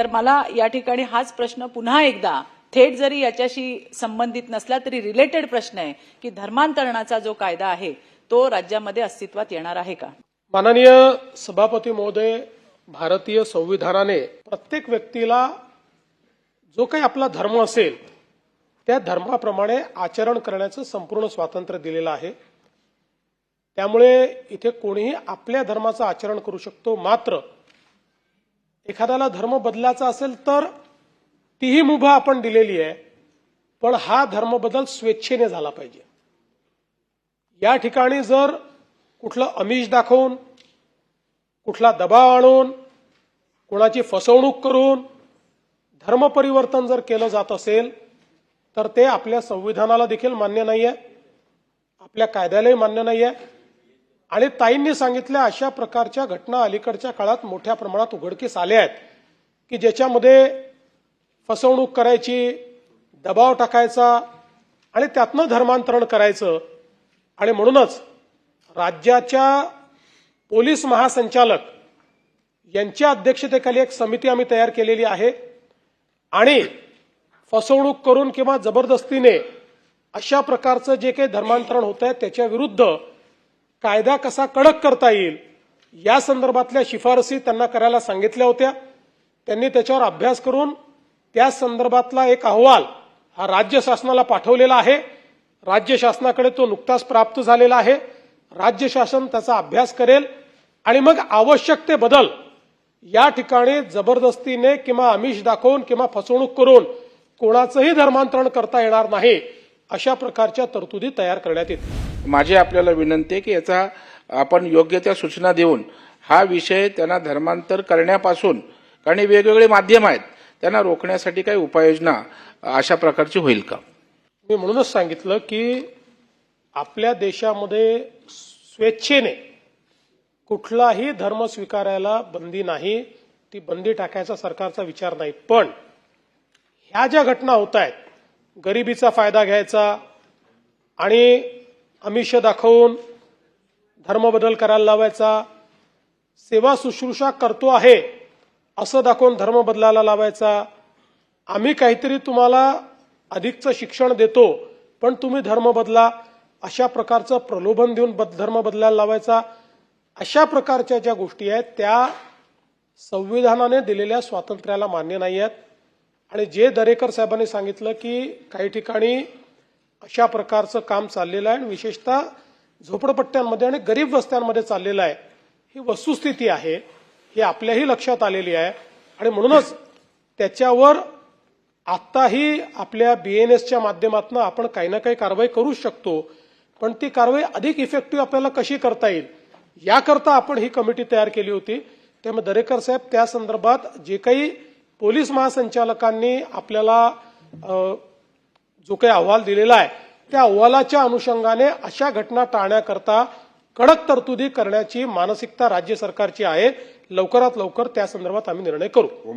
तर मला या ठिकाणी हाच प्रश्न पुन्हा एकदा थेट जरी याच्याशी संबंधित नसला तरी रिलेटेड प्रश्न आहे की धर्मांतरणाचा जो कायदा आहे तो राज्यामध्ये अस्तित्वात येणार आहे का? माननीय सभापती महोदय भारतीय संविधानाने प्रत्येक व्यक्तीला जो काही आपला धर्म असेल त्या धर्माप्रमाणे आचरण करण्याचं संपूर्ण स्वातंत्र्य दिलेलं आहे. त्यामुळे इथे कोणीही आपल्या धर्माचं आचरण करू शकतो मात्र एखाद्याला धर्म बदलायचा असेल तर तीही मुभा आपण दिलेली आहे पण हा धर्म बदल स्वेच्छेने झाला पाहिजे. या ठिकाणी जर कुठलं अमिष दाखवून कुठला दबाव आणून कोणाची फसवणूक करून धर्म परिवर्तन जर केलं जात असेल तर ते आपल्या संविधानाला देखील मान्य नाही आहे आपल्या कायद्यालाही मान्य नाही आहे आणि ताईंनी सांगितल्या अशा प्रकारच्या घटना अलीकडच्या काळात मोठ्या प्रमाणात उघडकीस आल्या आहेत की ज्याच्यामध्ये फसवणूक करायची दबाव टाकायचा आणि त्यातनं धर्मांतरण करायचं. आणि म्हणूनच राज्याच्या पोलीस महासंचालक यांच्या अध्यक्षतेखाली एक समिती आम्ही तयार केलेली आहे. आणि फसवणूक करून किंवा जबरदस्तीने अशा प्रकारचं जे काही धर्मांतरण होत आहे त्याच्या विरुद्ध कायदा कसा कडक करता येईल या संदर्भातल्या शिफारसी त्यांना करायला सांगितल्या होत्या. त्यांनी त्याच्यावर अभ्यास करून त्या संदर्भातला एक अहवाल हा राज्य शासनाला पाठवलेला आहे. राज्य शासनाकडे तो नुकताच प्राप्त झालेला आहे. राज्य शासन त्याचा अभ्यास करेल आणि मग आवश्यक ते बदल या ठिकाणी जबरदस्तीने किंवा आमिष दाखवून किंवा फसवणूक करून कोणाचंही धर्मांतरण करता येणार नाही अशा प्रकारच्या तरतुदी तयार करण्यात येतील. माझी आपल्याला विनंती आहे की याचा आपण योग्य त्या सूचना देऊन हा विषय त्यांना धर्मांतर करण्यापासून कारण वेगवेगळे माध्यम आहेत त्यांना रोखण्यासाठी काही उपाययोजना अशा प्रकारची होईल का? मी म्हणूनच सांगितलं की आपल्या देशामध्ये स्वेच्छेने कुठलाही धर्म स्वीकारायला बंदी नाही ती बंदी टाकायचा सरकारचा विचार नाही. पण ह्या ज्या घटना होत आहेत गरिबीचा फायदा घ्यायचा आणि आमिष दाखवून धर्मबदल करायला लावायचा सेवा शुश्रूषा करतो आहे असं दाखवून धर्म बदलायला लावायचा. आम्ही काहीतरी तुम्हाला अधिकचं शिक्षण देतो पण तुम्ही धर्म बदला अशा प्रकारचं प्रलोभन देऊन बद- धर्म बदलायला लावायचा. अशा प्रकारच्या ज्या गोष्टी आहेत त्या संविधानाने दिलेल्या स्वातंत्र्याला मान्य नाही आहेत आणि जे दरेकर साहेबांनी सांगितलं की काही ठिकाणी अशा प्रकारचं काम चाललेलं आहे आणि विशेषतः झोपडपट्ट्यांमध्ये आणि गरीब वस्त्यांमध्ये चाललेलं आहे. ही वस्तुस्थिती आहे. ही आपल्याही लक्षात आलेली आहे. आणि म्हणूनच त्याच्यावर आत्ताही आपल्या बीएनएसच्या माध्यमातून आपण काही ना काही कारवाई करू शकतो. पण ती कारवाई अधिक इफेक्टिव्ह आपल्याला कशी करता येईल याकरता आपण ही कमिटी तयार केली होती. त्यामुळे दरेकर साहेब त्या संदर्भात जे काही पोलीस महासंचालकांनी आपल्याला जो काही अहवाल दिलेला आहे त्या अहवालाच्या अनुषंगाने अशा घटना टाळण्याकरता कडक तरतुदी करण्याची मानसिकता राज्य सरकारची आहे. लवकरात लवकर त्या संदर्भात आम्ही निर्णय करू. हो,